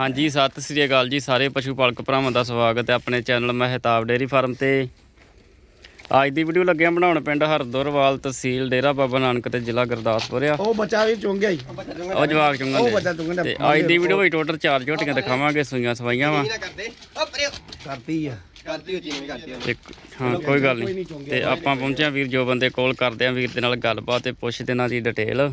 ਹਾਂਜੀ ਸਤਿ ਸ੍ਰੀ ਅਕਾਲ ਜੀ ਸਾਰੇ ਪਸ਼ੂ ਪਾਲਕ ਭਰਾਵਾਂ ਦਾ ਸਵਾਗਤ ਹੈ ਆਪਣੇ ਚੈਨਲ ਮਹਿਤਾਬ ਡੇਅਰੀ ਫਾਰਮ ਤੇ। ਅੱਜ ਦੀ ਵੀਡੀਓ ਲੱਗਿਆ ਬਣਾਉਣ ਪਿੰਡ ਹਰਦੋਰਵਾਲ ਤਹਿਸੀਲ ਡੇਰਾ ਬਾਬਾ ਨਾਨਕ ਤੇ ਜ਼ਿਲ੍ਹਾ ਗੁਰਦਾਸਪੁਰ ਆ। ਉਹ ਬੱਚਾ ਵੀ ਚੁੰਗ ਗਿਆ ਈ। ਉਹ ਜਵਾਕ ਚੁੰਗਣ ਉਹ ਬੱਚਾ ਚੁੰਗਣ ਤੇ ਅੱਜ ਦੀ ਵੀਡੀਓ ਵਿੱਚ ਟੋਟਲ ਚਾਰ ਝੋਟੀਆਂ ਦਿਖਾਵਾਂਗੇ ਸੂਈਆਂ ਸਵਾਈਆਂ ਵਾ। ਕਰਦੇ? ਆ। ਹੋ ਹੋ। ਹਾਂ ਕੋਈ ਗੱਲ ਨਹੀਂ। ਤੇ ਆਪਾਂ ਪਹੁੰਚਿਆ ਵੀਰ ਜੋ ਬੰਦੇ ਕੋਲ ਕਰਦੇ ਆ ਵੀਰ ਦੇ ਨਾਲ ਗੱਲਬਾਤ ਤੇ ਪੁੱਛਦੇ ਇਹਨਾਂ ਦੀ ਡਿਟੇਲ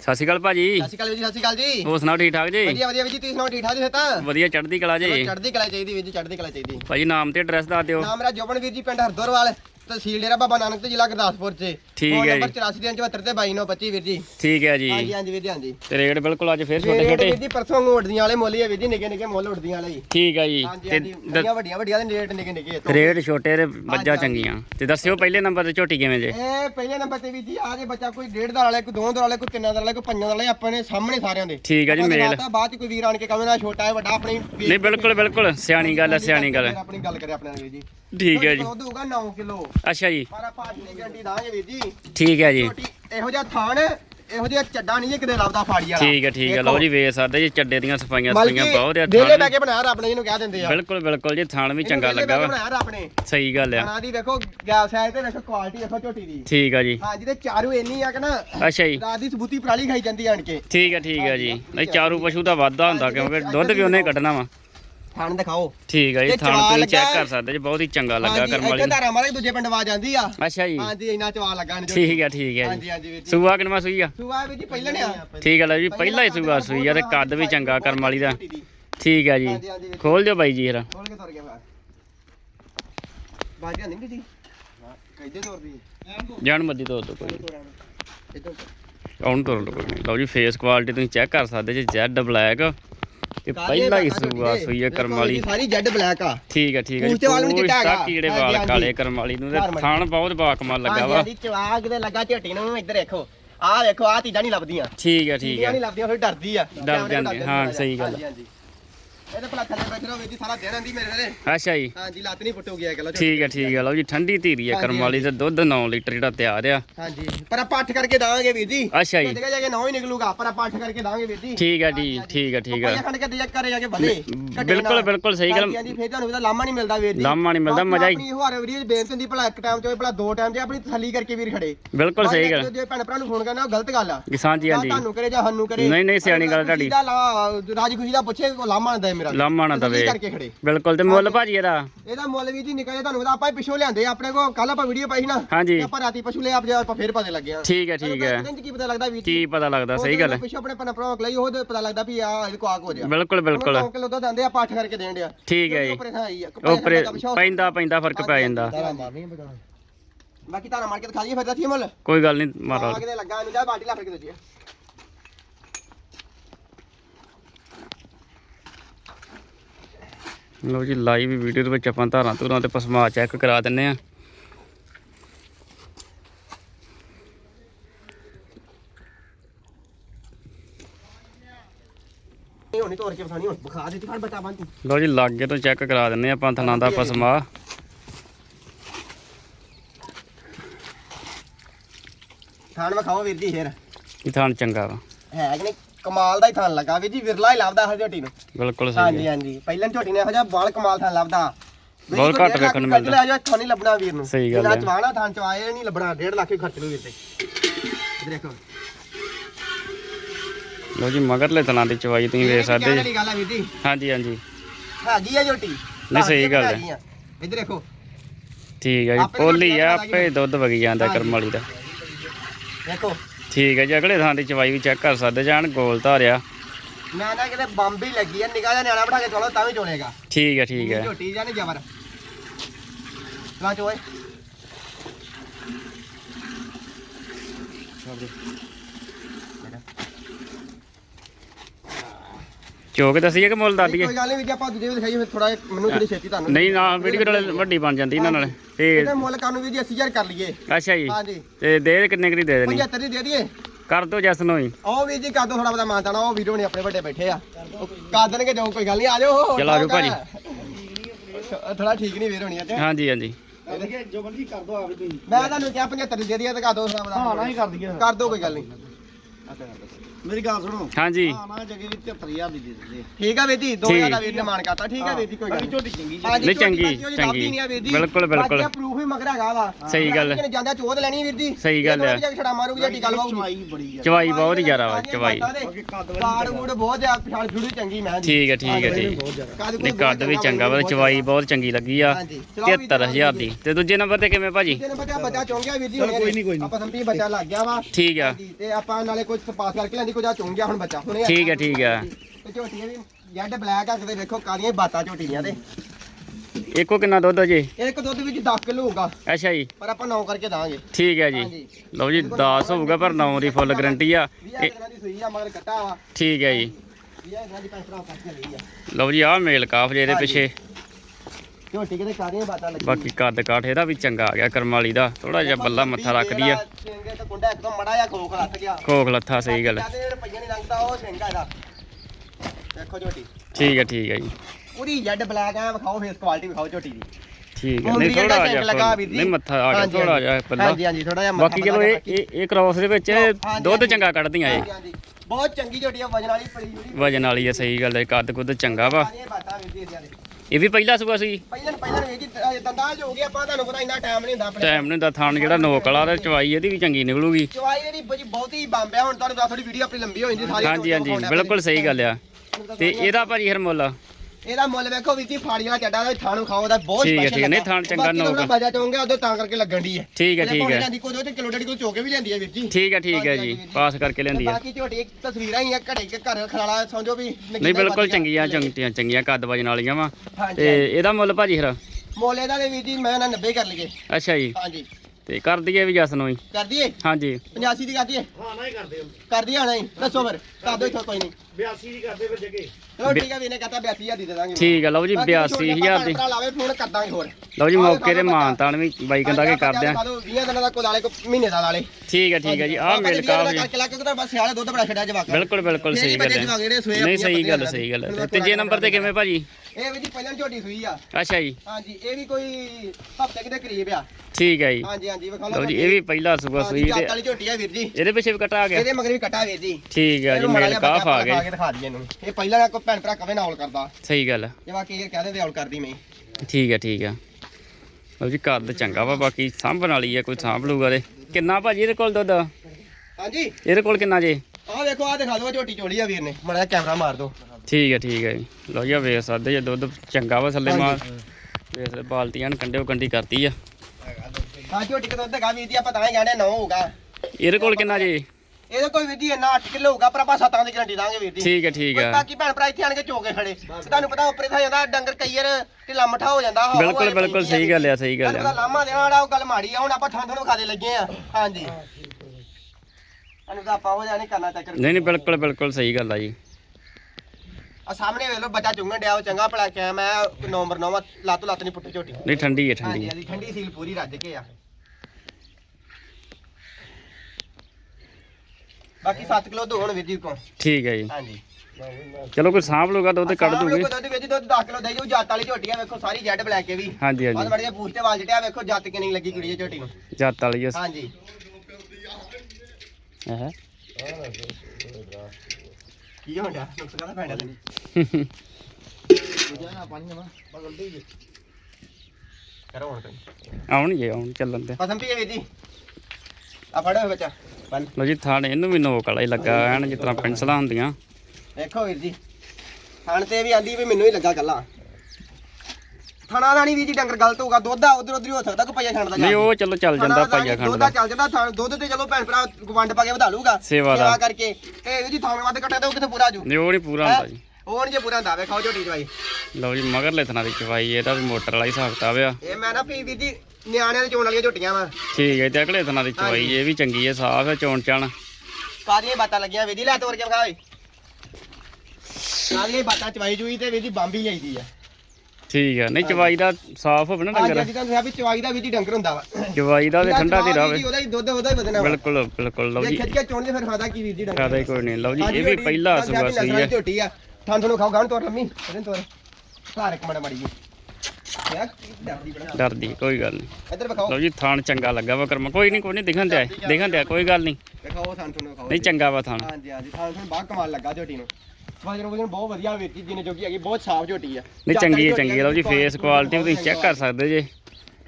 ਸਤਿ ਸ਼੍ਰੀ ਅਕਾਲ ਭਾਜੀ। ਸਤਿ ਸ਼੍ਰੀ ਅਕਾਲ ਵੀਰ ਜੀ ਸਤਿ ਸ਼੍ਰੀ ਅਕਾਲ ਜੀ। ਹੋਰ ਸੁਣਾਓ ਠੀਕ ਠਾਕ ਜੀ? ਵਧੀਆ ਵਧੀਆ ਵੀਰ ਜੀ ਤੁਸੀਂ ਸੁਣਾਓ ਠੀਕ ਠਾਕ ਜੀ ਤਾਂ ਵਧੀਆ ਚੜ੍ਹਦੀ ਕਲਾ ਜੀ। ਚੜ੍ਹਦੀ ਕਲਾ ਚਾਹੀਦੀ ਵੀਰ ਜੀ ਚੜ੍ਹਦੀ ਕਲਾ ਚਾਹੀਦੀ। ਭਾਜੀ ਨਾਮ ਤੇ ਐਡਰੈਸ ਦੱਸ ਦਿਓ। ਨਾਮ ਮੇਰਾ ਜੋਬਨ ਵੀਰ ਜੀ ਪਿੰਡ ਹਰਦੋਰਵਾਲ ਤਹਿਸੀਲ ਡੇਰਾ ਬਾਬਾ ਨਾਨਕ ਤੇ ਜ਼ਿਲ੍ਹਾ ਗੁਰਦਾਸਪੁਰ ਚ। ਠੀਕ ਹੈ ਨੰਬਰ ਜੀ। 84 ਤੇ 22 ਵੀਰ ਜੀ। ਠੀਕ ਹੈ ਜੀ। ਹਾਂਜੀ ਹਾਂਜੀ ਵੀਰ ਜੀ ਹਾਂਜੀ। ਤੇ ਰੇਟ ਬਿਲਕੁਲ ਅੱਜ ਫੇਰ ਛੋਟੇ ਵੀਰ ਛੋਟੇ। ਜੀ ਪਰਸੋਂ ਉੜਦੀਆਂ ਵਾਲੇ ਮੁੱਲ ਹੀ ਆ ਵੀਰ ਜੀ ਨਿੱਕੇ ਨਿੱਕੇ ਮੁੱਲ ਉੜਦੀਆਂ ਵਾਲੇ ਠੀਕ ਹੈ ਜੀ। ਤੇ ਵੱਡੀਆਂ ਵੱਡੀਆਂ ਵੱਡੀਆਂ ਦੇ ਰੇਟ ਨਿੱਕੇ ਨਿੱਕੇ। ਰੇਟ ਛੋਟੇ ਤੇ ਬੱਜਾ। ਚੰਗੀਆਂ। ਤੇ ਦੱਸਿਓ ਪਹਿਲੇ ਨੰਬਰ ਤੇ ਝੋਟੀ ਕਿਵੇਂ ਜੇ? ਇਹ ਪਹਿਲੇ ਨੰਬਰ ਤੇ ਵੀਰ ਜੀ ਆ ਜੇ ਬੱਚਾ ਕੋਈ ਡੇਢ ਦਾ ਵਾਲੇ ਕੋਈ ਦੋ ਦਾ ਵਾਲੇ ਕੋਈ ਤਿੰਨਾਂ ਦਾ ਵਾਲੇ ਕੋਈ ਪੰਜਾਂ ਦਾ ਵਾਲੇ ਆਪਣੇ ਨੇ ਸਾਹਮਣੇ ਸਾਰਿਆਂ ਦੇ। ਠੀਕ ਹੈ ਜੀ ਆਪਾਂ ਮੇਲ। ਬਾਅਦ ਚ ਕੋਈ ਵੀਰ ਆਣ ਕੇ ਕਹੇ ਨਾ ਛੋਟਾ ਹੈ ਵੱਡਾ ਆਪਣੀ ਨਹੀਂ ਬਿਲਕੁਲ ਬਿਲਕੁਲ। ਸਿਆਣੀ ਗੱਲ ਹੈ ਸਿਆਣੀ ਗੱਲ ਹੈ। ਆਪਣੀ ਗੱਲ ਕਰੇ ਆਪਣੇ ਨਾਲ ਵੀਰ ਜੀ। ਠੀਕ ਹੈ ਜੀ। ਦੁੱਧ ਹੋਊਗਾ 9 ਕਿਲੋ। ਅੱਛਾ ਜੀ। ਪਰ ਆਪਾਂ ਦੀ ਗਰੰਟੀ ਦਾਂਗੇ ਵੀਰ ਜੀ। ਠੀਕ ਹੈ ਜੀ। ਇਹੋ ਜਿਹਾ ਥਾਣ ਇਹੋ ਜਿਹਾ ਚੱਡਾ ਨਹੀਂ ਕਿਤੇ ਲੱਭਦਾ ਫਾੜੀ ਵਾਲਾ। ਠੀਕ ਹੈ ਠੀਕ ਹੈ। ਲਓ ਜੀ ਵੇਖ ਸਕਦੇ ਜੀ ਚੱਡੇ ਦੀਆਂ ਸਫਾਈਆਂ ਸਫਾਈਆਂ ਬਹੁਤ ਆ ਥਾਣ ਬੈ ਕੇ ਬਣਾਇਆ ਰੱਬ ਨੇ ਜਿਹਨੂੰ ਕਹਿ ਦਿੰਦੇ ਆ। ਬਿਲਕੁਲ ਬਿਲਕੁਲ ਜੀ ਥਾਣ ਵੀ ਚੰਗਾ ਲੱਗਾ ਵਾ। ਬਣਾਇਆ ਰੱਬ ਨੇ। ਸਹੀ ਗੱਲ ਆ। ਖਾਣਾ ਦੀ ਵੇਖੋ ਗੈਸ ਸਾਈਜ਼ ਤੇ ਵੇਖੋ ਕੁਆਲਿਟੀ ਵੇਖੋ ਝੋਟੀ ਦੀ। ਠੀਕ ਆ ਜੀ। ਹਾਂ ਜਿਹਦੇ ਚਾਰੂ ਇੰਨੀ ਆ ਕਿ ਨਾ ਅੱਛਾ ਜੀ। ਰਾਤ ਦੀ ਸਬੂਤੀ ਪਰਾਲੀ ਖਾਈ ਜਾਂਦੀ ਆਣ ਕੇ। ਠੀਕ ਹੈ ਠੀਕ ਹੈ ਜੀ। ਨਹੀਂ ਚਾਰੂ ਪਸ਼ੂ ਦਾ ਵਾਧਾ ਹੁੰਦਾ ਕਿਉਂਕਿ ਦੁੱਧ ਵੀ ਉਹਨੇ ਕੱਢਣਾ ਵਾ। ਥਾਣ ਦਿਖਾਓ। ਠੀਕ ਹੈ ਜੀ ਥਾਣ ਤੁਸੀਂ ਚੈੱਕ। ਕਰ ਸਕਦੇ ਜੀ ਬਹੁਤ ਹੀ ਚੰਗਾ ਲੱਗਾ ਕਰਮ ਵਾਲੀ। ਇੱਥੇ। ਧਾਰਾ ਮਾਰੇ ਦੂਜੇ ਪਿੰਡ ਆਵਾਜ਼ ਆਂਦੀ ਆ। ਅੱਛਾ ਜੀ। ਹਾਂਜੀ ਇੰਨਾ ਚਵਾ ਲੱਗਾ ਨੇ ਠੀਕ ਹੈ ਠੀਕ ਹੈ ਹਾਂਜੀ ਜੀ। ਹਾਂਜੀ ਵੀਰ ਜੀ। ਸੂਆ ਕਿਨਵਾ ਸੂਈ ਆ? ਸੁਆ ਵੀਰ ਜੀ ਪਹਿਲਾਂ ਨੇ ਆ ਠੀਕ ਹੈ ਲੈ ਜੀ ਪਹਿਲਾ ਹੀ ਸੂਆ ਸੂਈ ਆ ਤੇ ਕੱਦ ਵੀ ਚੰਗਾ ਕਰਮ ਵਾਲੀ ਦਾ। ਠੀਕ ਹੈ ਜੀ। ਖੋਲ ਦਿਓ ਬਾਈ ਜੀ ਜਰਾ। ਖੋਲ ਕੇ ਤੁਰ ਗਿਆ ਫਿਰ ਬਾਜੀ ਨਹੀਂ ਜੀ? ਕਿੱਦੇ ਤੁਰਦੀ ਜਾਣ ਮੱਦੀ ਤੋਂ ਦੋ ਕੋਈ ਇੱਧਰ ਆਉਣ ਤੋਂ ਲੋ ਕੋਈ ਲਓ ਜੀ ਫੇਸ ਕੁਆਲਿਟੀ ਤੁਸੀਂ ਚੈੱਕ ਕਰ ਸਕਦੇ ਜੀ ਜੈਡ ਬਲੈਕ ਤੇ ਪਹਿਲਾ ਹੀ ਸੂਆ ਸੂਈ ਹੈ ਕਰਮ ਵਾਲੀ। ਸਾਰੀ ਜੈਡ ਬਲੈਕ ਆ। ਠੀਕ ਹੈ ਠੀਕ ਹੈ ਜੀ। ਪੂਛ ਤੇ ਵਾਲ ਪੂਛ ਚਿੱਟਾ ਹੈਗਾ। ਕੀੜੇ ਵਾਲ। ਕਾਲੇ ਕਰਮ ਵਾਲੀ ਨੂੰ ਤੇ। ਥਾਣ ਬਹੁਤ ਬਾਕਮਾਲ ਲੱਗਾ ਵਾ। ਹਾਂਜੀ ਚਵਾਗ ਦੇ ਲੱਗਾ ਝੋਟੀ ਨੂੰ। ਇੱਧਰ ਦੇਖੋ। ਆਹ ਦੇਖੋ ਆਹ ਚੀਜ਼ਾਂ ਨਹੀਂ ਲੱਭਦੀਆਂ। ਠੀਕ ਹੈ ਠੀਕ ਚੀਜ਼ਾਂ ਨਹੀਂ ਹੈ ਲੱਭਦੀਆਂ ਫਿਰ ਡਰਦੀ ਆ। ਡਰ ਜਾਂਦੀ, ਹਾਂ, ਸਹੀ ਗੱਲ। ਹਾਂਜੀ, ਹਾਂਜੀ। ਇਹਦੇ ਭਲਾ ਥੱਲੇ ਬੈਠ ਰਹੋ ਵੀਰ ਜੀ ਸਾਰਾ ਦਿਨ ਆਂਦੀ ਮੇਰੇ ਵੇਲੇ ਅੱਛਾ ਜੀ। ਹਾਂਜੀ ਲੱਤ ਨਹੀਂ ਪੁੱਟੋ ਗਿਆ ਕਿਲੋ ਠੀਕ ਹੈ ਠੀਕ ਹੈ ਲਓ ਜੀ ਠੰਡੀ ਧੀਰੀ ਹੈ ਕਰਮ ਵਾਲੀ ਤੇ ਦੁੱਧ 9 ਲੀਟਰ ਜਿਹੜਾ ਤਿਆਰ ਆ। ਹਾਂਜੀ ਪਰ ਆਪਾਂ ਅੱਠ ਕਰਕੇ ਦਾਂਗੇ ਵੀਰ ਜੀ। ਅੱਛਾ ਜੀ। ਜਗ੍ਹਾ ਜਾ ਕੇ ਨੌ ਹੀ ਨਿਕਲੂਗਾ ਪਰ ਆਪਾਂ ਅੱਠ ਕਰਕੇ ਦਾਂਗੇ ਵੀਰ ਜੀ। ਠੀਕ ਹੈ ਜੀ ਠੀਕ ਹੈ ਠੀਕ ਹੈ ਪਾਈਆ ਖੰਡ ਕੇ ਦੇ ਘਰੇ ਜਾ ਕੇ ਵਧੇ ਬਿਲਕੁਲ ਬਿਲਕੁਲ ਸਹੀ ਗੱਲ। ਹਾਂਜੀ ਫੇਰ ਤੁਹਾਨੂੰ ਇਹਦਾ ਲਾਮਾ ਨਹੀਂ ਮਿਲਦਾ ਵੀਰ ਜੀ। ਲਾਮਾ ਨਹੀਂ ਮਿਲਦਾ, ਮਜ਼ਾ ਹੀ- ਆਪਣੀ ਹਾਰੇ ਵੀਰ ਬੇਨਤੀ ਹੁੰਦੀ ਭਲਾ ਇੱਕ ਟਾਈਮ ਚ ਹੋਏ ਭਲਾ ਦੋ ਟਾਈਮ ਚ ਆਪਣੀ ਤਸੱਲੀ ਕਰਕੇ ਵੀਰ ਖੜੇ। ਬਿਲਕੁਲ ਸਹੀ ਗੱਲ। ਜੇ ਭੈਣ ਭਰਾ ਨੂੰ ਫੋਨ ਕਰਨਾ ਉਹ ਗਲਤ ਗੱਲ ਆ। ਕਿਸਾਨ ਜੀ ਜਾਂ ਹਾਂਜੀ ਤੁਹਾਨੂੰ ਕਰੇ ਜਾਂ ਸਾਨੂੰ ਕਰੇ। ਨਹੀਂ, ਨਹੀਂ, ਸਿਆਣੀ ਗੱਲ ਤੁਹਾਡੀ। ਖੁਸ਼ੀ ਦਾ ਲਾ- ਰਾਜੀ ਖੁਸ਼ੀ ਦਾ ਪੁੱਛੇ ਲਾਮਾ ਮੇਰਾ ਲਾਮਾ ਨਾ ਦਵੇ ਕਰਕੇ ਖੜੇ। ਬਿਲਕੁਲ ਤੇ ਮੁੱਲ ਭਾਜੀ ਇਹਦਾ। ਇਹਦਾ ਮੁੱਲ ਵੀ ਜੀ ਨਿਕਲ ਤੁਹਾਨੂੰ ਪਤਾ ਆਪਾਂ ਪਿੱਛੋਂ ਲਿਆਂਦੇ ਆ ਆਪਣੇ ਕੋਲ। ਕੱਲ ਆਪਾਂ ਵੀਡੀਓ ਪਾਈ ਨਾ ਹਾਂਜੀ। ਤੇ ਆਪਾਂ ਰਾਤੀ ਪਸ਼ੂ ਲਿਆ ਆਪ ਫੇਰ ਪਤਾ ਲੱਗੇ ਆ ਠੀਕ ਹੈ ਠੀਕ ਹੈ। ਕੀ ਪਤਾ ਲੱਗਦਾ ਜੀ ਕੀ ਪਤਾ ਲੱਗਦਾ ਸਹੀ ਗੱਲ ਹੈ। ਪਿੱਛੋਂ ਆਪਣੇ ਪਨ ਭਰਾ ਲਈ ਉਹ ਤੇ ਪਤਾ ਲੱਗਦਾ ਵੀ ਆ ਇਹਦੇ ਕੋ ਆਕ ਹੋ ਜਾ ਬਿਲਕੁਲ ਬਿਲਕੁਲ। ਕਿਲੋ ਕਿਲੋ ਦੁੱਧ ਆਂਦੇ ਆਪਾਂ ਅੱਠ ਕਰਕੇ ਦੇਣ ਡਿਆ। ਠੀਕ ਹੈ ਜੀ। ਉੱਪਰੇ ਆ। ਪੈਂਦਾ ਪੈਂਦਾ ਫ਼ਰਕ ਪੈ ਜਾਂਦਾ। ਬਾਕੀ ਤਾਰਾ ਮਾਰ ਕੇ ਦਿਖਾ ਲਈਏ ਫਿਰ ਦੱਸੀਏ ਮੁੱਲ। ਕੋਈ ਗੱਲ ਨਹੀਂ ਮਾਰਾ ਆ ਲੱਗਾ ਇਹਨੂੰ ਜਾ ਬਾਟੀ ਲਾ ਫਿਰ ਕੇ ਦਈਏ। ਲਓ ਜੀ ਲਾਈਵ ਵੀਡੀਓ ਦੇ ਵਿੱਚ ਆਪਾਂ ਧਾਰਾਂ ਧੁਰਾਂ ਤੇ ਪਸਮਾ ਚੈੱਕ ਕਰਾ ਦਿੰਨੇ ਆ ਲਓ ਜੀ ਲਾਗੇ ਤੋਂ ਚੈੱਕ ਕਰਾ ਦਿੰਨੇ ਆ ਆਪਾਂ ਥਣਾ ਦਾ ਪਸਮਾ ਥਾਣ ਵਿਖਾਓ ਵੀਰ ਜੀ ਫੇਰ। ਇਹ ਥਾਣ ਚੰਗਾ ਵਾ। ਹੈ ਕਿ ਨਹੀਂ? ਕਮਾਲ ਦਾ ਹੀ ਥਾਣ ਲੱਗਾ ਵੀਰ ਜੀ ਵਿਰਲਾ ਹੀ ਲੱਭਦਾ ਹਰ ਝੋਟੀ ਨੂੰ। ਬਿਲਕੁਲ ਸਹੀ ਹਾਂਜੀ ਹੈ। ਹਾਂਜੀ ਪਹਿਲਾਂ ਝੋਟੀ ਨੇ ਇਹੋ ਜਿਹਾ ਬਾਲ ਕਮਾਲ ਥਾਣ ਲੱਭਦਾ। ਵੀਰ ਜੀ ਕੋਈ ਘੱਟ ਡੇਢ ਲੱਖ ਵੇਖਣ ਨੂੰ ਖਰਚ ਮਿਲਦਾ। ਲਿਆ ਜੋ ਨਹੀਂ ਲੱਭਣਾ ਵੀਰ ਨੂੰ। ਸਹੀ ਗੱਲ ਜਿੰਨਾ ਹੈ। ਚਵਾਣਾ ਥਾਣ ਚਵਾਏ ਨਹੀਂ ਲੱਭਣਾ 1.5 ਲੱਖ ਹੀ ਖਰਚ ਲੂ ਵੀਰ ਤੇ ਇੱਧਰ ਦੇਖੋ। ਲਓ ਜੀ ਮਗਰਲੇ ਥਣਾ ਦੀ ਚਵਾਈ ਤੁਸੀਂ ਵੇਖ ਸਕਦੇ। ਜੀ ਵਾਲੀ ਗੱਲ ਆ ਵੀਰ ਜੀ। ਹਾਂਜੀ ਹਾਂਜੀ। ਹੈਗੀ ਆ ਝੋਟੀ। ਨਹੀਂ, ਸਹੀ ਗੱਲ ਹੈ। ਹੈਗੀ ਆ। ਇੱਧਰ ਦੇਖੋ। ਠੀਕ ਹੈ ਜੀ ਆਪੇ ਪੋਲੀ ਆ ਆਪੇ ਦੁੱਧ ਵਗੀ ਜਾਂਦਾ ਕਰਮ ਵਾਲੀ ਦਾ। ਦੇਖੋ। ਠੀਕ ਹੈ ਜੀ ਅਗਲੇ ਥਾਂ ਦੀ ਚਵਾਈ ਵੀ ਚੈੱਕ ਕਰ ਸਕਦੇ ਜਾਣ ਗੋਲ ਧਾਰਿਆ। ਮੈਂ ਨਾ ਕਿਤੇ ਬੰਬ ਹੀ ਲੱਗੀ ਆ ਨਿਗਾਹ ਜਿਹਾ ਨਿਆਣਾ ਬਿਠਾ ਕੇ ਚਲੋ ਤਾਂ ਵੀ ਚੋਲੇਗਾ ਠੀਕ ਹੈ ਠੀਕ ਹੈ ਝੋਟੀ ਜਾਨੇ ਜਬਰ? ਲਾ ਚੋਏ। ਚੋਕ ਦਸੀਏ ਕਿ ਮੁੱਲ ਦੱਸ ਦਈਏ? ਕੋਈ ਗੱਲ ਨਹੀਂ ਵੀ ਆਪਾਂ ਦੂਜੇ ਵੀ ਦਿਖਾਈਏ ਫਿਰ ਥੋੜਾ ਮੈਨੂੰ ਥੋੜੀ ਛੇਤੀ ਤੁਹਾਨੂੰ। ਨਹੀਂ ਨਾ ਵੀਡੀਓ ਨਾਲ ਵੱਡੀ ਬਣ ਜਾਂਦੀ ਇਹਨਾਂ ਨਾਲ। ਤੇ ਇਹਦਾ ਮੁੱਲ ਕਾਨੂੰ ਵੀ ਜੀ 80000 ਕਰ ਲਈਏ। ਅੱਛਾ ਜੀ। ਹਾਂਜੀ। ਤੇ ਦੇ ਕਿੰਨੇ ਕਰੀ ਦੇ ਦੇਣੀ? 75 ਦੀ ਦੇ ਦਈਏ। ਕਰ ਦੋ ਜਸ ਨੂੰ ਹੀ। ਉਹ ਵੀ ਜੀ ਕਰ ਦੋ ਥੋੜਾ ਬਤਾ ਮਾਨਤਾਣਾ ਉਹ ਵੀਡੀਓ ਨੇ ਆਪਣੇ ਵੱਡੇ ਬੈਠੇ ਆ। ਕਰ ਦੇਣਗੇ ਜੋ ਕੋਈ ਗੱਲ ਨਹੀਂ ਆ ਜਾਓ ਚਲੋ ਆ ਜਾਓ ਭਾਜੀ। ਥੋੜਾ ਠੀਕ ਨਹੀਂ ਵੀਰ ਹੋਣੀ ਅੱਜ ਹਾਂਜੀ ਹਾਂਜੀ। ਜੋ ਬੰਦੀ ਕਰ ਦੋ ਆਵੇ ਤੁਸੀਂ। ਮੈਂ ਤੁਹਾਨੂੰ ਕਿਹਾ 75 ਦੀ ਦੇ ਦਈਏ ਤੇ ਕਰ ਦੋ ਥੋੜਾ ਬਤਾ ਹਾਂ ਨਾ ਹੀ ਕਰ ਦਈਏ। ਕਰ ਦੋ ਕੋਈ ਗੱਲ ਨਹੀਂ। ਮੇਰੀ ਗੱਲ ਸੁਣੋ। ਹਾਂਜੀ। ਹਾਂ ਨਾ ਜਗੇ ਵੀ 73000 ਦੀ ਦੇ ਦਿੰਦੇ ਠੀਕ ਆ ਵੀਰ ਜੀ 2000 ਦਾ ਵੀਰ ਨੇ ਮਾਨ ਕਰਤਾ। ਠੀਕ ਆ ਵੀਰ ਜੀ ਕੋਈ ਗੱਲ ਬਾਕੀ ਨਹੀਂ ਝੋਟੀ ਚੰਗੀ ਜੀ। ਹਾਂਜੀ, ਨਹੀਂ, ਝੋਟੀ ਚੰਗੀ, ਬਾਕੀ ਉਹਦੀ ਚੰਗੀ। ਲੱਭਦੀ ਨਹੀਂ ਆ ਵੀਰ ਜੀ। ਬਿਲਕੁਲ, ਬਿਲਕੁਲ। ਬਾਕੀ ਪ੍ਰੂਫ ਵੀ ਮਗਰ ਹੈਗਾ ਵਾ। ਸਹੀ ਗੱਲ ਹੈ। ਹੈ ਜਾਂਦਾ ਚੋਦ ਲੈਣੀ ਵੀਰ ਜੀ। ਸਹੀ ਗੱਲ ਹੈ। ਛੜਾ ਮਾਰੂਗੀ ਜਾਂ ਟਿਕਲ ਵਾਉਗੀ ਚਵਾਈ ਬੜੀ ਆ। ਚਵਾਈ ਬਹੁਤ ਹੀ ਜ਼ਿਆਦਾ ਵਾ ਚਵਾਈ। ਬਹੁਤ ਆ ਪਛਾਣ ਫੜੂ ਚੰਗੀ ਮੈਂ ਜੀ ਠੀਕ ਹੈ ਠੀਕ ਹੈ ਠੀਕ ਕੱਦ ਨਹੀਂ ਕੱਦ ਵੀ ਚੰਗਾ ਵਾ ਚਵਾਈ ਬਹੁਤ ਚੰਗੀ ਲੱਗੀ ਆ। ਹਾਂਜੀ। ਚਲੋ ਵੀ 73000 ਦੀ। ਤੇ ਦੂਜੇ ਨੰਬਰ ਤੇ ਕਿਵੇਂ ਭਾਜੀ? ਬੱਚਾ ਬੱਚਾ ਚੁੰਗ ਗਿਆ ਵੀਰ ਜੀ ਕੋਈ ਨੀ, ਕੋਈ ਨੀ। ਆਪਾਂ ਸੰਪੀ ਬੱਚਾ ਲੱਗ ਗਿਆ ਵਾ। ਠੀਕ ਆ। ਤੇ ਆਪਾਂ ਨਾਲੇ ਕੁਝ ਪਾਸ ਕਰਕੇ ਲੈਂਦੀ ਕੁਝ ਆ ਚੁੰਗ ਗਿਆ ਹੁਣ ਬੱਚਾ ਹੁਣੇ ਠੀਕ ਹੈ, ਠੀਕ ਹੈ। ਤੇ ਝੋਟੀਆਂ ਵੀ ਜੈਡ ਬਲੈਕ ਆ ਕਿਤੇ ਵੇਖੋ ਕਾਲੀਆਂ ਹੀ ਬਾਤਾਂ ਝੋਟੀਆਂ ਦੇ ਇੱਕੋ ਕਿੰਨਾ ਦੁੱਧ ਆ ਜੀ? ਇੱਕ ਦੁੱਧ ਵਿੱਚ 10 ਕਿਲੋ ਹੋਊਗਾ। ਅੱਛਾ ਜੀ। ਪਰ ਆਪਾਂ 9 ਕਰਕੇ ਦਾਂਗੇ। ਠੀਕ ਹੈ ਜੀ। ਲਓ ਜੀ 10 ਹੋਊਗਾ ਪਰ 9 ਦੀ ਫੁੱਲ ਗਾਰੰਟੀ ਆ। 20 ਇਹ- ਦਿਨਾਂ ਦੀ ਸੂਈ ਆ ਮਗਰ ਕੱਟਾ ਵਾ। ਠੀਕ ਹੈ ਜੀ। 20 ਦਿਨਾਂ ਦੀ ਪੈਸਾ ਕਰਕੇ ਲਈ ਆ। ਲਓ ਜੀ ਆਹ ਮੇਲ ਕਾਫ ਜੇ ਇਹਦੇ ਪਿੱਛੇ। ਝੋਟੀ ਕਿਤੇ ਕਾਲੀਆਂ ਬਾਤਾਂ ਲੱਗੀ ਬਾਕੀ ਕੱਦ ਕਾਠ ਇਹਦਾ ਵੀ ਚੰਗਾ ਆ ਗਿਆ ਕਰਮ ਵਾਲੀ ਦਾ। ਥੋੜਾ ਜਿਹਾ ਬੱਲਾ ਮੱਥਾ ਰੱਖਦੀ ਆ। ਸਿੰਗੇ ਤੇ ਕੁੰਡਾ ਇੱਕਦਮ ਮੜਾ ਜਿਹਾ ਖੋਖ ਲੱਥ ਗਿਆ। ਖੋਖ ਲੱਥਾ ਸਹੀ ਗੱਲ। ਹੈ। ਬਾਕੀ ਜਿਹੜੇ ਰੁਪਈਆ ਨਹੀਂ ਲੰਘਦਾ ਉਹ ਸਿੰਗਾ ਇਹਦਾ। ਦੇਖੋ ਝੋਟੀ। ਠੀਕ ਹੈ ਠੀਕ ਹੈ ਜੀ। ਪੂਰੀ ਜੈਡ ਬਲੈਕ ਆ ਵਿਖਾਓ ਫੇਸ ਕੁਆਲਿਟੀ ਵਿਖਾਓ ਝੋਟੀ ਦੀ। ਠੀਕ ਹੈ ਮੁੰਦਰੀ ਨਹੀਂ ਜਿਹੜਾ ਥੋੜਾ ਸਿੰਗ ਜਿਹਾ ਲੱਗਾ ਫੁੱਲ- ਵੀਰ ਜੀ। ਨਹੀਂ ਮੱਥਾ ਆ ਗਿਆ ਹਾਂਜੀ, ਥੋੜਾ ਹਾਂਜੀ। ਜਿਹਾ ਬੱਲਾ ਹਾਂਜੀ ਹਾਂਜੀ ਥੋੜਾ ਜਿਹਾ ਮੱਥਾ ਬਾਕੀ ਚਲੋ ਬੱਲਾ ਇਹ ਇਹ ਇਹ ਕ੍ਰੋਸ ਦੇ ਵਿੱਚ ਦੁੱਧ। ਚੰਗਾ ਕੱਢਦੀਆਂ ਇਹ। ਬਹੁਤ ਚੰਗੀ ਝੋਟੀ ਆ ਵਜਨ ਵਾਲੀ ਜਿਹੜੀ ਵਜਨ ਵਾਲੀ ਆ ਸਹੀ ਗੱਲ ਹੈ ਕੱਦ ਕੁੱਦ ਚੰਗਾ ਵਾ। ਇਹ ਵੀ ਪਹਿਲਾ ਸੂਆ ਸੀ। ਪਹਿਲਾਂ ਪਹਿਲਾਂ ਇਹ ਜੀ ਦੰਦਾਂ ਹੋ ਗਿਆ ਆਪਾਂ ਤੁਹਾਨੂੰ ਪਤਾ ਇੰਨਾ ਟਾਈਮ ਨਹੀਂ ਹੁੰਦਾ ਆਪਣੇ ਟਾਈਮ ਨਹੀਂ ਦਾ ਥਾਣ ਜਿਹੜਾ ਨੋਕ ਵਾਲਾ ਤੇ ਚਵਾਈ ਇਹਦੀ ਵੀ ਚੰਗੀ ਨਿਕਲੂਗੀ। ਚਵਾਈ ਜਿਹੜੀ ਬੜੀ ਬਹੁਤੀ ਬੰਬ ਆ ਹੁਣ ਤੁਹਾਨੂੰ ਦੱਸ ਥੋੜੀ ਵੀਡੀਓ ਆਪਣੀ ਲੰਬੀ ਹੋ ਜਾਂਦੀ ਸਾਰੀ ਹਾਂਜੀ ਹਾਂਜੀ ਬਿਲਕੁਲ ਸਹੀ ਗੱਲ ਆ। ਤੇ ਇਹਦਾ ਭਾਜੀ ਇਹਦਾ ਮੁੱਲ ਵੇਖੋ ਵੀਰ ਜੀ ਫਾੜੀ ਵਾਲਾ ਚੱਡਾ ਦਾ ਥਾਣੂ ਖਾਓ ਦਾ ਬਹੁਤ ਠੀਕ ਹੈ, special ਠੀਕ ਹੈ। ਨਹੀਂ, ਲੱਗਾ। ਥਾਣ ਚੰਗਾ ਬਾਕੀ ਨੋਕ। ਥੋੜ੍ਹਾ ਬਾਜਾ ਚਾਹੋਗੇ ਉਦੋਂ ਤਾਂ ਕਰਕੇ ਲੱਗਣ ਦੀ ਹੈ। ਠੀਕ ਹੈ ਇਹਦੇ ਠੀਕ ਹੈ। ਲੈਂਦੀ ਕੋਈ ਦੋ ਤੇ ਕਿਲੋ ਡੇਢ ਕਿਲੋ ਚੋਕੇ ਵੀ ਲੈਂਦੀ ਹੈ ਵੀਰ ਜੀ। ਠੀਕ ਹੈ ਠੀਕ ਹੈ ਜੀ। ਪਾਸ ਕਰਕੇ ਲੈਂਦੀ ਆ ਬਾਕੀ ਝੋਟੀ ਇੱਕ ਤਸਵੀਰਾਂ ਹੀ ਆ ਘੜੇ ਕੇ ਘਰ ਖਲਾਲਾ ਸਮਝੋ ਵੀ ਨਹੀਂ ਬਿਲਕੁਲ ਚੰਗੀਆਂ ਚੰਗੀਆਂ ਚੰਗੀਆਂ ਕੱਦ ਵਜਨ ਵਾਲੀਆਂ ਵਾ। ਹਾਂਜੀ ਤੇ ਇਹਦਾ ਮੁੱਲ ਭਾਜੀ ਹਰ ਮੋਲੇ ਦਾ ਦੇ ਵੀਰ ਜੀ ਮੈਂ ਨਾ 90 ਕਰ ਲਈਏ। ਅੱਛਾ ਜੀ। ਹਾਂਜੀ। ਤੇ ਕਰ ਦਈਏ ਵੀ ਜਸ ਨੂੰ ਹੀ। ਕਰ ਦਈਏ? ਹਾਂਜੀ। 85 ਦੀ ਕਰ ਦਈਏ? ਹਾਂ ਨਾ ਹੀ ਕਰਦੇ। ਕਰ ਦਈਏ ਹਣਾ ਹੀ। ਦੱਸੋ ਫਿਰ ਕਰ ਦੋ ਇੱਥੋਂ ਕੋਈ ਨਹੀਂ। 82 ਦੀ ਕਰਦੇ ਫਿਰ ਜਗੇ। ਚਲੋ ਠੀਕ ਹੈ ਵੀ ਇਹਨੇ ਕਹਤਾ 82000 ਦੀ ਦੇ ਦਾਂਗੇ ਠੀਕ ਹੈ ਲਓ ਜੀ ਬਾਕੀ ਛੋਟੇ 82000 ਦੀ। ਲਾਵੇ ਫੋਨ ਹੋਰ। ਲਓ ਜੀ ਮੌਕੇ ਤੇ ਮਾਨਤਾਨ ਵੀ ਬਾਈ ਕਹਿੰਦਾ ਕਿ ਕਰਦੇ ਆ। 20 ਦਿਨਾਂ ਦਾ ਕੋ ਲਾਲੇ ਕੋ ਮਹੀਨੇ ਦਾ ਲਾਲੇ ਠੀਕ ਹੈ ਠੀਕ ਹੈ ਜੀ ਆਹ ਮੇਲ ਕੇ ਤਾਂ ਬਸ ਸਿਆਲੇ ਦੁੱਧ ਬੜਾ ਛੱਡਿਆ ਜਵਾਕ ਬਿਲਕੁਲ ਬਿਲਕੁਲ ਸਹੀ ਗੱਲ ਹੈ। ਨਹੀਂ ਸਹੀ ਗੱਲ ਸਹੀ ਗੱਲ ਹੈ। ਤੇ ਤੀਜੇ ਨੰਬਰ ਤੇ ਕਿਵੇਂ ਭਾਜੀ? ਇਹ ਵੀ ਜੀ ਪਹਿਲਾਂ ਝੋਟੀ ਸੂਈ ਆ। ਅੱਛਾ ਜੀ। ਹਾਂਜੀ ਇਹ ਵੀ ਕੋਈ ਹਫ਼ਤੇ ਕਿਤੇ ਕਰੀਬ ਆ। ਠੀਕ ਹੈ ਜੀ। ਹਾਂਜੀ ਹਾਂਜੀ ਵਿਖਾ ਲਓ ਜੀ ਇਹ ਵੀ ਪਹਿਲਾ ਸੁਬਾ ਸੂਈ ਤੇ ਝੋਟੀ ਆ ਵੀਰ ਜੀ। ਇਹਦੇ ਪਿੱਛੇ ਵੀ ਕਟਾ ਆ ਗਿਆ। ਇਹਦੇ ਮਗਰ ਵੀ ਕਟਾ ਵੀਰ ਜੀ। ਠੀਕ ਹੈ ਜੀ ਮੇਲ ਕਾਫ ਆ ਗਏ। ਕੇ ਦਿਖਾ ਦਈਏ ਇਹਨੂੰ। ਇਹ ਪਹਿਲਾਂ ਕੋਈ ਭੈਣ ਭਰਾ ਕਵੇ ਨਾਲ ਕਰਦਾ। ਸਹੀ ਗੱਲ ਹੈ ਜੇ ਬਾਕੀ ਇਹ ਕਹਿ ਦਿੰਦੇ ਔਲ ਕਰਦੀ ਮੈਂ। ਠੀਕ ਹੈ ਠੀਕ ਹੈ ਲਓ ਜੀ ਕੱਦ ਚੰਗਾ ਵਾ ਬਾਕੀ ਸਾਂਭਣ ਵਾਲੀ ਹੈ ਕੋਈ ਸਾਂਭ ਲੂਗਾ ਤੇ। ਕਿੰਨਾ ਭਾਜੀ ਇਹਦੇ ਕੋਲ ਦੁੱਧ? ਹਾਂਜੀ। ਇਹਦੇ ਕੋਲ ਕਿੰਨਾ ਜੇ? ਆਹ ਵੇਖੋ ਆਹ ਦਿਖਾ ਦਿਓ ਝੋਟੀ ਚੋਲੀ ਆ ਵੀਰ ਨੇ। ਮਾੜਾ ਕੈਮਰਾ ਮਾਰ ਦਿਓ। ਠੀਕ ਹੈ ਠੀਕ ਹੈ ਜੀ। ਲਓ ਜੀ ਆ ਵੇਖ ਸਕਦੇ ਜੇ ਦੁੱਧ ਚੰਗਾ ਵਾ ਥੱਲੇ ਮਾਰ ਵੇਖ ਲੈ ਬਾਲਟੀਆਂ ਕੰਡੇ ਕੰਡੀ ਕਰਤੀ ਆ। ਹਾਂ ਝੋਟੀ ਕਦੋਂ ਦਿਖਾ ਵੀਰ ਜੀ ਆਪਾਂ ਤਾਂ ਹੀ ਕਹਿੰਦੇ 9 ਹੋਊਗਾ। ਇਹਦੇ ਕੋਲ ਕਿੰਨਾ ਜੇ? ਇਹਦੇ ਕੋਈ ਵੀਰ ਜੀ ਇੰਨਾ 8 ਕਿਲੋ ਹੋਊਗਾ ਪਰ ਆਪਾਂ ਸੱਤਾਂ ਦੀ ਗਰੰਟੀ ਦਾਂਗੇ ਵੀਰ ਜੀ। ਠੀਕ ਹੈ ਠੀਕ ਹੈ। ਬਾਕੀ ਭੈਣ ਭਰਾ ਇੱਥੇ ਆਣ ਕੇ ਚੋਕੇ ਖੜੇ। ਤੁਹਾਨੂੰ ਪਤਾ ਉੱਪਰੇ ਥਾ ਜਾਂਦਾ ਡੰਗਰ ਕਈ ਵਾਰ ਢਿੱਲਾ ਮਠਾ ਹੋ ਜਾਂਦਾ ਬਿਲਕੁਲ ਬਿਲਕੁਲ ਸਹੀ ਗੱਲ ਆ ਸਹੀ ਗੱਲ ਆ। ਲਾਮਾ ਦੇਣਾ ਵਾਲਾ ਉਹ ਗੱਲ ਮਾੜੀ ਆ ਹੁਣ ਆਪਾਂ ਠੰਡ ਨੂੰ ਖਾਦੇ ਲੱਗੇ ਆ। ਹਾਂਜੀ। ਅਨੂ ਤਾਂ ਆਪਾਂ ਉਹ ਜਾਣੀ ਕਰਨਾ ਚੱਕਰ। ਨਹੀਂ ਨਹੀਂ ਬਿਲਕੁਲ ਬਿਲਕੁਲ ਸਹੀ ਗੱਲ ਆ ਜੀ। ਆ ਸਾਹਮਣੇ ਵੇਖ ਲਓ ਬੱਚਾ ਚੁੰਗਣ ਡਿਆ ਉਹ ਚੰਗਾ ਭਲਾ ਕਿਆ ਮੈਂ ਨੰਬਰ 9 ਲੱਤ ਲੱਤ ਨਹੀਂ ਪੁੱਟੀ ਝੋਟੀ। ਨਹੀਂ ਠੰਡੀ ਹੈ ਠੰਡੀ। ਹੈ ਠੰਡੀ ਸੀਲ ਪੂਰੀ ਰੱਜ ਕੇ ਆ। ਬਾਕੀ 7 ਕਿਲੋ ਦੋ ਹੁਣ ਵੀਰ ਜੀ ਕੋ ਠੀਕ ਹੈ ਜੀ। ਹਾਂਜੀ। ਚਲੋ ਕੋਈ ਸਾਂਭ ਲੂਗਾ ਦੁੱਧ ਕੱਢ ਦੂਗੇ। ਦੁੱਧ ਵਿੱਚ ਦੁੱਧ 10 ਕਿਲੋ ਦੇ ਜੋ ਜੱਤ ਵਾਲੀ ਝੋਟੀ ਆ ਵੇਖੋ ਸਾਰੀ ਜੈਡ ਬਲੈਕ ਕੇ ਵੀ। ਹਾਂਜੀ ਹਾਂਜੀ। ਮੜ ਜੇ ਪੂਛ ਤੇ ਵਾਲ ਜਟਿਆ ਵੇਖੋ ਜੱਤ ਕਿੰਨੀ ਲੱਗੀ ਕੁੜੀ ਦੀ ਝੋਟੀ ਨੂੰ। ਜੱਤ ਵਾਲੀ ਆ ਹਾਂਜੀ। ਹੈ? ਕੀ ਹੁੰਦਾ ਨੁਕਸ ਕਹਦਾ ਪੈਣਾ ਤੇ ਕਰੋ ਹੁਣ ਕੋਈ ਆਉਣ ਜੀ ਆਉਣ ਚੱਲਣ ਤੇ ਪਸੰਦ ਪੀਏ ਵੀਰ ਜੀ। ਆ ਫੜੋ ਬੱਚਾ। ਲਓ ਜੀ ਥਾਣ ਇਹਨੂੰ ਵੀ ਨੋਕ ਵਾਲਾ ਹੀ ਲੱਗਾ ਐਨ ਜਿਸ ਤਰ੍ਹਾਂ ਪੈਨਸਲਾਂ ਹੁੰਦੀਆਂ। ਦੇਖੋ ਵੀਰ ਜੀ ਥਣ ਤੇ ਵੀ ਆਂਦੀ ਵੀ ਮੈਨੂੰ ਹੀ ਲੱਗਾ ਕੱਲਾ। ਥਣਾ ਦਾ ਨਹੀਂ ਵੀਰ ਜੀ ਡੰਗਰ ਗਲਤ ਹੋਊਗਾ ਦੁੱਧ ਆ ਉਧਰ ਉਧਰ ਹੀ ਹੋ ਸਕਦਾ ਕੋਈ ਪਈਆ ਛੱਡਦਾ ਨਹੀਂ ਉਹ ਚਲੋ ਚੱਲ ਜਾਂਦਾ ਪਾਈਆ ਦੁੱਧ ਦਾ ਚੱਲ ਜਾਂਦਾ ਥਣ ਦੁੱਧ ਤੇ ਚਲੋ ਭੈਣ ਭਰਾ ਵੰਡ ਪਾ ਕੇ ਵਧਾ ਲੂਗਾ ਸੇਵਾ ਦਾ। ਕਰਕੇ ਤੇ ਵੀਰ ਜੀ ਥਣ ਵੱਧ ਕੱਟਿਆ ਤੇ ਉਹ ਕਿਤੇ ਪੂਰਾ ਜੂ? ਨਹੀਂ ਉਹ ਨਹੀਂ ਪੂਰਾ ਹੁੰਦਾ ਜੀ। ਉਹ ਨੀ ਜੇ ਪੂਰਾ ਹੁੰਦਾ ਵੇਖੋ ਝੋਟੀ ਜਵਾਈ ਲਓ ਜੀ ਮਗਰਲੇ ਥਣਾ ਦੀ ਚਵਾਈ ਇਹਦਾ ਵੀ ਮੋਟਰ ਵਾਲਾ ਹੀ ਹਿਸਾਬ ਕਿਤਾਬ ਆ। ਇਹ ਮੈਂ ਨਾ ਵੀ ਵੀਰ ਜੀ ਨਿਆਣਿਆਂ ਦੇ ਚੋਣ ਵਾਲੀਆਂ ਝੋਟੀਆਂ ਵਾ। ਠੀਕ ਹੈ ਤੇ ਅਗਲੇ ਥਣਾ ਦੀ ਚਵਾਈ ਇਹ ਵੀ ਚੰਗੀ ਹੈ ਸਾਫ਼ ਹੈ ਚੋਣ ਚਾਣ। ਕਾਦੀਆਂ ਬਾਤਾਂ ਲੱਗੀਆਂ ਜੀ? ਲੈ ਤੋਰ ਕੇ ਵਿਖਾ ਓਏ। ਕਾਦੀਆਂ ਬਾਤਾਂ ਚਵਾਈ ਜੂਈ ਤੇ ਜੀ ਬੰਬੀ ਲਈਦੀ ਆ। ਠੀਕ ਹੈ ਨਹੀਂ ਚਵਾਈ ਦਾ ਸਾਫ਼ ਹੋਵੇ ਨਾ ਡੰਗਰ। ਅੱਜ ਤੁਹਾਨੂੰ ਕਿਹਾ ਵੀ ਚਵਾਈ ਦਾ ਵੀਰ ਜੀ ਡੰਗਰ ਹੁੰਦਾ ਵਾ। ਚਵਾਈ ਦਾ ਤੇ ਠੰਡਾ ਤੇ ਰਵੇ। ਉਹਦਾ ਹੀ ਦੁੱਧ ਉਹਦਾ ਹੀ ਵਧਣਾ ਵਾ। ਬਿਲਕੁਲ ਬਿਲਕੁਲ ਲਓ ਜੇ ਖਿੱਚ ਕੇ ਚੋਣ ਦੇ ਫਿਰ ਫਾਇਦਾ ਕੀ ਵੀਰ ਜੀ ਡੰਗਰ ਫਾਇਦਾ ਹੀ ਕੋਈ ਨਹੀਂ ਲਓ ਜੀ ਇਹ ਵੀ ਪਹਿਲਾ ਸੁਬਾ ਵੀ ਸਹੀ ਹੈ। ਝੋਟੀ ਆ। ਥਾਂ ਤੁਹਾਨੂੰ ਖਾਓ ਗਾਣ ਤੋਰ ਲੰਮੀ ਇਹਦੇ ਤੋਰ। ਘਰ ਇੱਕ ਮੜ ਮੜੀ ਜੀ ਡਰਦੀ ਕੋਈ ਗੱਲ ਨਹੀਂ ਇੱਧਰ ਵਿਖਾਓ। ਲਓ ਜੀ ਥਾਣ ਚੰਗਾ ਲੱਗਾ ਵਾ ਕਰਮ। ਕੋਈ ਨਹੀਂ ਕੋਈ ਨਹੀਂ ਦਿਖਣ ਦਿਆ ਦਿਖਣ ਦਿਆ ਕੋਈ ਗੱਲ ਨਹੀਂ ਵਿਖਾਓ ਸਾਨੂੰ ਤੁਹਾਨੂੰ ਵਿਖਾਓ ਨਹੀਂ ਚੰਗਾ ਵਾ ਥਾਣ। ਹਾਂਜੀ ਹਾਂਜੀ ਸਾਨੂੰ ਤੁਹਾਨੂੰ ਬਾਹਰ ਕਮਾਲ ਲੱਗਾ ਝੋਟੀ ਨੂੰ। ਵਜਨ ਵਜਨ ਬਹੁਤ ਵਧੀਆ ਵੇਚੀ ਜਿਹਨੇ ਜੋਗੀ ਹੈਗੀ ਬਹੁਤ ਸਾਫ਼ ਝੋਟੀ ਆ। ਨਹੀਂ ਚੰਗੀ ਹੈ ਚੰਗੀ ਹੈ। ਲਓ ਜੀ ਫੇਸ ਕੁਆਲਿਟੀ ਵੀ ਤੁਸੀਂ ਚੈੱਕ ਕਰ ਸਕਦੇ ਜੇ।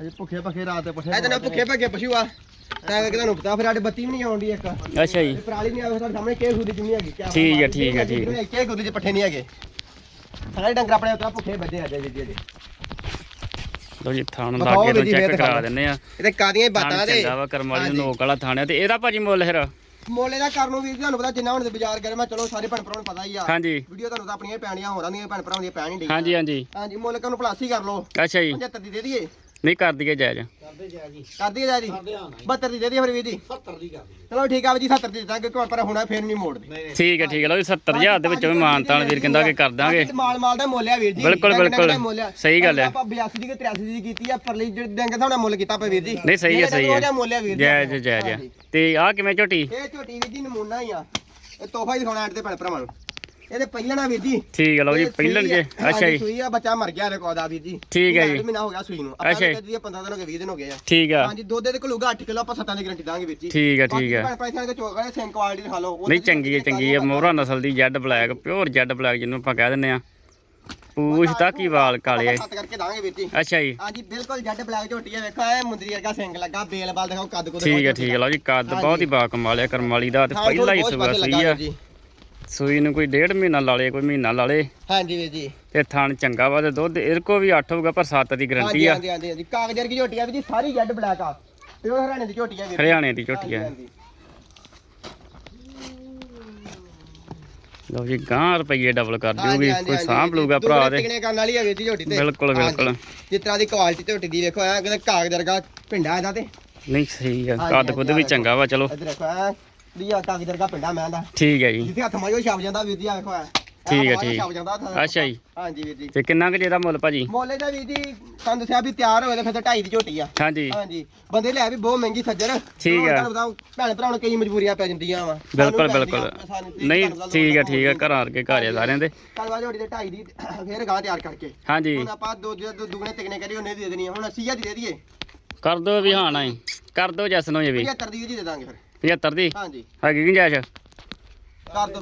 ਅਜੇ ਭੁੱਖੇ ਭੱਖੇ ਰਾਤ ਦੇ ਪੱਠੇ ਇਹ ਤਾਂ ਨਾ ਭੁੱਖੇ ਭੱਗੇ ਪਸ਼ੂ ਆ ਤਾਂ ਕਰਕੇ ਤੁਹਾਨੂੰ ਪਤਾ ਫਿਰ ਸਾਡੇ ਬੱਤੀ ਵੀ ਨਹੀਂ ਆਉਂਦੀ ਇੱਕ। ਅੱਛਾ ਜੀ। ਤੇ ਪਰਾਲੀ ਨਹੀਂ ਆਵੇ ਸਾਡੇ ਸਾਹਮਣੇ ਕੇ ਖੁਦੀ ਜਿੰਨੀ ਹੈਗੀ ਕਿਆ ਠੀਕ ਹੈ, ਬਾਤ ਠੀਕ ਹੈ, ਠੀਕ ਹੈ। ਕੇ ਖੁਦੀ ਚ ਪੱਠੇ ਨਹੀਂ ਹੈਗੇ। ਸਾਰੇ ਡੰਗਰ ਆਪਣੇ ਉਤਰਾ ਭੁੱਖੇ ਬੱਦੇ ਆ ਜੀ ਜੀ। ਲਓ ਜੀ ਥਾਣ ਵਿਖਾਓ ਲਾਗੇ ਤੋਂ ਚੈੱਕ ਕਰਾ। ਦਿੰਨੇ ਆ। ਇਹਦੇ ਕਾਦੀਆਂ ਹੀ ਬਾਤਾਂ ਦੇ ਚੰਗਾ ਵਾ ਕਰਮ ਵਾਲੀ ਹਾਂਜੀ। ਨੂੰ ਨੋਕ ਵਾਲਾ ਥਾਣਿਆ ਤੇ ਇਹਦਾ ਭਾਜੀ ਮੁੱਲ ਫਿਰ? ਮੋਲੇ ਦਾ ਕਰਨ ਨੂੰ ਵੀ ਤੁਹਾਨੂੰ ਪਤਾ ਜਿੰਨਾ ਹੁਣ ਦੇ ਬਾਜ਼ਾਰ ਗਏ ਮੈਂ ਚਲੋ ਸਾਰੇ ਭੈਣ ਭਰਾਵਾਂ ਨੂੰ ਪਤਾ ਹੀ ਆ। ਹਾਂਜੀ। ਵੀਡੀਓ ਤੁਹਾਨੂੰ ਤਾਂ ਆਪਣੀਆਂ ਹੀ ਪੈਣੀਆਂ ਹੋਰਾਂ ਦੀਆਂ ਭੈਣ ਭਰਾਵਾਂ ਦੀਆਂ ਪੈਣ ਨਹੀਂ ਡਈਆਂ। ਹਾਂਜੀ ਹਾਂਜੀ। ਹਾਂਜੀ ਮੁੱਲ ਨੂੰ ਪਲਾਸੀ ਕਰ ਲਓ। ਅੱਛਾ ਜੀ। 75 ਦੀ ਦੇ ਦਈਏ। ਨਹੀਂ ਕਰ ਦਈਏ ਜਾਇਜ਼। ਕਰਦੇ ਜਾ ਜੀ। ਕਰ ਦਈਏ ਜਾ ਜੀ? ਕਰਦੇ ਆ 72 ਦੀ ਦੇ ਦਈਏ ਫਿਰ ਵੀਰ ਜੀ। 70 ਦੀ ਕਰ ਚਲੋ ਠੀਕ ਆ ਵੀ ਜੀ 70 ਦੀ ਦੇ ਦਾਂਗੇ ਕੋਈ ਪਰ ਹੋਣਾ ਫਿਰ ਨਹੀਂ ਮੋੜਦੇ। ਨਹੀਂ ਨਹੀਂ। ਠੀਕ ਹੈ ਠੀਕ ਹੈ ਲਓ ਜੀ 70000 ਦੇ ਵਿੱਚ ਵੀ ਮਾਨਤਾਨ ਵੀਰ ਕਹਿੰਦਾ ਕਿ ਕਰ ਦਾਂਗੇ। ਮਾਲ ਮਾਲ ਦਾ ਮੁੱਲ ਆ ਵੀਰ ਜੀ। ਬਿਲਕੁਲ, ਦਾ ਬਿਲਕੁਲ। ਮੁੱਲ ਆ। ਸਹੀ ਗੱਲ ਹੈ। ਆਪਾਂ 82 ਦੀ ਕਿ 83 ਦੀ ਕੀਤੀ ਆ ਪਰਲੀ ਜਿਹੜੇ ਡੰਗ ਦਾ ਮੁੱਲ ਕੀਤਾ ਪਾ ਵੀਰ ਜੀ। ਨਹੀਂ ਸਹੀ ਹੈ ਸਹੀ ਹੈ ਮੁੱਲ ਆ ਵੀਰ ਜੀ। ਜਾਇਜ਼ ਜਾਇਜ਼। ਤੇ ਆਹ ਕਿਵੇਂ ਝੋਟੀ? ਇਹ ਝੋਟੀ ਵੀਰ ਜੀ ਨਮੂਨਾ ਹੀ ਆ। ਇਹ ਤੋਹਫਾ ਹੀ ਦਿਖਾਉਣਾ ਐਡ ਤੇ ਭੈਣ ਭਰਾਵਾਂ ਨੂੰ। ਇਹਦੇ ਪਹਿਲਣਾ ਵੀਰ ਜੀ। ਠੀਕ ਹੈ ਲਓ ਜੀ ਪਹਿਲਣ ਜੇ ਅੱਛਾ ਜੀ। ਸੂਈ ਆ ਬੱਚਾ ਮਰ ਗਿਆ ਰਿਕਾਰਡ ਆ ਵੀਰ ਜੀ। ਠੀਕ ਹੈ ਜੀ। ਮਹੀਨਾ ਹੋ ਗਿਆ ਸੂਈ ਨੂੰ। ਅੱਛਾ ਜੀ। ਜੀ 15 ਦਿਨ ਹੋ ਗਏ 20 ਦਿਨ ਹੋ ਗਏ ਆ। ਠੀਕ ਆ। ਹਾਂਜੀ ਦੁੱਧ ਦੇ ਘਲੂਗਾ 8 ਕਿਲੋ ਆਪਾਂ ਸੱਤਾਂ ਦੀ ਗਾਰੰਟੀ ਦਾਂਗੇ ਵੀਰ ਜੀ। ਠੀਕ ਆ ਠੀਕ ਆ। ਭੈਣ ਭਾਈ ਦੇ ਚੋਗਾ ਸੇਮ ਕੁਆਲਿਟੀ ਦਿਖਾ ਲਓ ਨਹੀਂ ਚੰਗੀ ਹੈ ਚੰਗੀ ਹੈ ਮੋਹਰਾ ਨਸਲ ਦੀ Z black pure Z black ਜਿਹਨੂੰ ਆਪਾਂ ਕਹਿ ਦਿੰਦੇ ਆ। ਪੂਛ ਤੱਕ ਹੀ ਵਾਲ ਕਾਲੇ। ਆ ਸੱਤ ਕਰਕੇ ਦਾਂਗੇ ਵੀਰ ਜੀ। ਅੱਛਾ ਜੀ। ਹਾਂਜੀ ਬਿਲਕੁਲ ਜੱਟ ਬਲੈਕ ਝੋਟੀ ਆ ਵੇਖੋ ਇਹ ਮੁੰਦਰੀ ਵਰਗਾ ਸਿੰਗ ਲੱਗਾ ਬੇਲ ਬਾਲ ਦਿਖਾਓ ਕੱਦ ਕੁਦ ਠੀਕ ਹੈ ਠੀਕ ਹੈ ਲਓ ਜੀ ਕੱਦ ਬਹੁਤ ਹੀ ਬਾ ਕਮਾਲ ਆ ਕਰਮ ਵਾਲੀ ਦਾ ਤੇ ਪਹਿਲਾ ਹੀ ਸੂਈ ਆ। ਸੂਈ ਨੂੰ ਕੋਈ ਡੇਢ ਮਹੀਨਾ ਲਾ ਲੇ ਕੋਈ ਮਹੀਨਾ ਲਾ ਲੇ ਹਾਂਜੀ ਵੀਰ ਜੀ। ਤੇ ਥਣ ਚੰਗਾ ਵਾ ਤੇ ਦੁੱਧ ਇਹਦੇ ਕੋ ਵੀ 8 ਹੋਊਗਾ ਪਰ 7 ਦੀ ਗਾਰੰਟੀ ਹਾਂਜੀ ਆ। ਹਾਂਜੀ ਹਾਂਜੀ ਹਾਂਜੀ। ਕਾਗਜ਼ ਵਰਗੀ ਝੋਟੀ ਆ ਵੀਰ ਜੀ ਸਾਰੀ ਜੱਟ ਬਲੈਕ ਆ। ਤੇ ਉਹ ਹਰਿਆਣੇ ਦੀ ਝੋਟੀ ਆ ਵੀਰ ਜੀ। ਹਰਿਆਣੇ ਦੀ ਝੋਟੀ ਆ। ਹਾਂਜੀ। ਲਓ ਜੀ ਗਾਂ ਰੁਪਈਏ ਡਬਲ ਕਰ ਹਾਂਜੀ, ਦਿਓਗੇ ਹਾਂਜੀ, ਕੋਈ ਹਾਂਜੀ, ਸਾਂਭ ਲੂਗਾ ਭਰਾ ਦੇ ਤਿਗਣੇ ਕਰਨ ਵਾਲੀ ਆ ਵੀਰ ਜੀ ਝੋਟੀ ਤੇ। ਬਿਲਕੁਲ ਬਿਲਕੁਲ। ਹਾਂਜੀ। ਜਿਸ ਤਰ੍ਹਾਂ ਦੀ ਕੁਆਲਿਟੀ ਝੋਟੀ ਦੀ ਵੇਖੋ ਆ ਕਹਿੰਦੇ ਕਾਗਜ਼ ਵਰਗਾ ਪਿੰਡਾ ਇਹਦਾ ਤੇ। ਨਹੀਂ ਸਹੀ ਆ। ਹਾਂਜੀ, ਕੱਦ ਕੁੱਦ ਵੀ ਹਾਂਜੀ, ਚੰਗਾ ਵਾ ਚਲੋ। ਇੱਧਰ ਦੇਖੋ ਆ ਲੀਆ ਕਾਗਜ਼ ਵਰਗਾ ਪਿੰਡਾ ਮੈਂ ਦਾ। ਠੀਕ ਹੈ ਜੀ। ਜਿੱਥੇ ਹੱਥ ਮਾਇਓ ਛਾਪ ਜਾਂਦਾ ਵੀਰ ਜੀ ਆ ਵੇਖੋ ਆ ਠੀਕ ਹੈ, ਠੀਕ। ਛਾਪ ਜਾਂਦਾ ਹੱਥ। ਅੱਛਾ ਜੀ। ਹਾਂਜੀ ਵੀਰ ਜੀ। ਤੇ ਕਿੰਨਾ ਕੁ ਜਿਹਦਾ ਮੁੱਲ ਭਾਜੀ? ਮੋਲੇ ਦਾ ਵੀਰ ਜੀ ਤੁਹਾਨੂੰ ਦੱਸਿਆ ਵੀ ਤਿਆਰ ਹੋਏ ਤੇ ਫਿਰ ਤਾਂ ਢਾਈ ਦੀ ਝੋਟੀ ਆ। ਹਾਂਜੀ। ਹਾਂਜੀ। ਬੰਦੇ ਲੈ ਵੀ ਬਹੁਤ ਮਹਿੰਗੀ ਸੱਜਰ ਠੀਕ ਆ। ਤੁਹਾਨੂੰ ਬਤਾਉ ਭੈਣ ਭਰਾਵਾਂ ਨੂੰ ਕਈ ਮਜਬੂਰੀਆਂ ਪੈ ਜਾਂਦੀਆਂ ਵਾ। ਬਿਲਕੁਲ ਬਿਲਕੁਲ। ਨਹੀਂ ਠੀਕ ਹੈ ਠੀਕ ਹੈ ਘਰਾਂ ਵਰਗੇ ਘਰ ਆ ਸਾਰਿਆਂ ਦੇ। ਕਲਵਾ ਝੋਟੀ ਦੇ ਢਾਈ ਦੀ ਫੇਰ ਗਾਂ ਤਿਆਰ ਕਰਕੇ। ਹਾਂਜੀ। ਹੁਣ ਆਪਾਂ ਦੋ ਦੋ ਦੁਗਣੇ ਤਿਗਣੇ ਕਰੀ ਉਹਨੇ ਦੀ ਦੇਣੀ ਆ। ਹੁਣ 80000 ਦੀ ਦੇ ਦਈਏ। ਕਰ ਦੋ ਵੀ ਹਾਂ ਨਾ ਕਰ ਦੋ ਜੈਸਨ ਹੋ ਜਾਵੇ 75 ਦੀ ਜੀ ਦੇ ਦਾਂਗੇ ਫਿਰ। 75 ਦੀ? ਹਾਂਜੀ। ਹੈਗੀ ਗੁੰਜਾਇਸ਼ ਕਰ ਦੋ।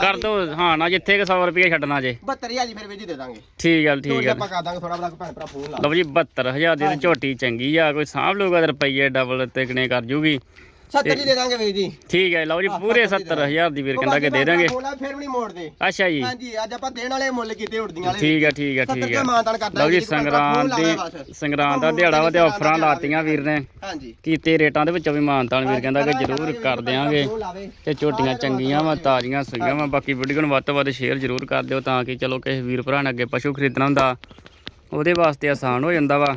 ਕਰ ਦੋ। ਹਾਂ ਨਾ ਜਿੱਥੇ ਕਿ 100 ਰੁਪਏ ਛੱਡਣਾ ਜੇ। 72000 ਦੀ ਫਿਰ ਵੀ ਜੀ ਦੇ ਦਾਂਗੇ। ਠੀਕ ਆ ਠੀਕ ਆ ਆਪਾਂ ਕਰ ਦਾਂਗੇ ਥੋੜਾ ਬੜਾ ਭੈਣ ਭਰਾ ਫੋਨ ਲਾ। ਲਓ ਜੀ 72000 ਦੀ ਝੋਟੀ ਚੰਗੀ ਆ ਕੋਈ ਸਾਂਭ ਲੂਗਾ ਤੇ ਰੁਪਈਏ ਡਬਲ ਤਿਗਣੇ ਕਰ ਜੂਗੀ। 70 ਦੀ ਦੇ ਦਾਂਗੇ ਵੀਰ ਜੀ। ਠੀਕ ਹੈ ਲਓ ਜੀ ਪੂਰੇ 70000 ਦੀ ਵੀਰ ਕਹਿੰਦਾ ਕਿ ਦੇ ਦਾਂਗੇ। ਫਿਰ ਵੀ ਨਹੀਂ ਮੋੜਦੇ ਅੱਛਾ ਜੀ। ਹਾਂਜੀ ਅੱਜ ਆਪਾਂ ਦੇਣ ਵਾਲੇ ਮੁੱਲ ਕੀਤੇ ਉੜਦੀਆਂ ਵਾਲੇ ਠੀਕ ਆ ਠੀਕ ਆ ਠੀਕ ਕਰਦਾ ਲਓ ਜੀ ਸੰਗਰਾਂਦ ਦੀ। ਸੰਗਰਾਂਦ ਦਾ ਦਿਹਾੜਾ ਵਾ ਤੇ ਆਫਰਾਂ ਲਾਤੀਆਂ ਵੀਰ ਨੇ। ਹਾਂਜੀ। ਕੀਤੇ ਰੇਟਾਂ ਦੇ ਵਿੱਚੋਂ ਵੀ ਮਾਨਤਾਨ ਵੀਰ ਕਹਿੰਦਾ ਕਿ ਜ਼ਰੂਰ ਕਰ ਲਾਵੇ। ਤੇ ਝੋਟੀਆਂ ਚੰਗੀਆਂ ਵਾ ਤਾਜ਼ੀਆਂ ਸੂਈਆਂ ਵਾ ਬਾਕੀ ਵੀਡੀਓ ਨੂੰ ਵੱਧ ਤੋਂ ਵੱਧ ਸ਼ੇਅਰ ਜ਼ਰੂਰ ਕਰ ਦਿਓ ਤਾਂ ਕਿ ਚਲੋ ਕਿਸੇ ਵੀਰ ਭਰਾ ਨੇ ਅੱਗੇ ਪਸ਼ੂ ਖਰੀਦਣਾ ਹੁੰਦਾ ਉਹਦੇ ਵਾਸਤੇ ਆਸਾਨ ਹੋ ਜਾਂਦਾ ਵਾ।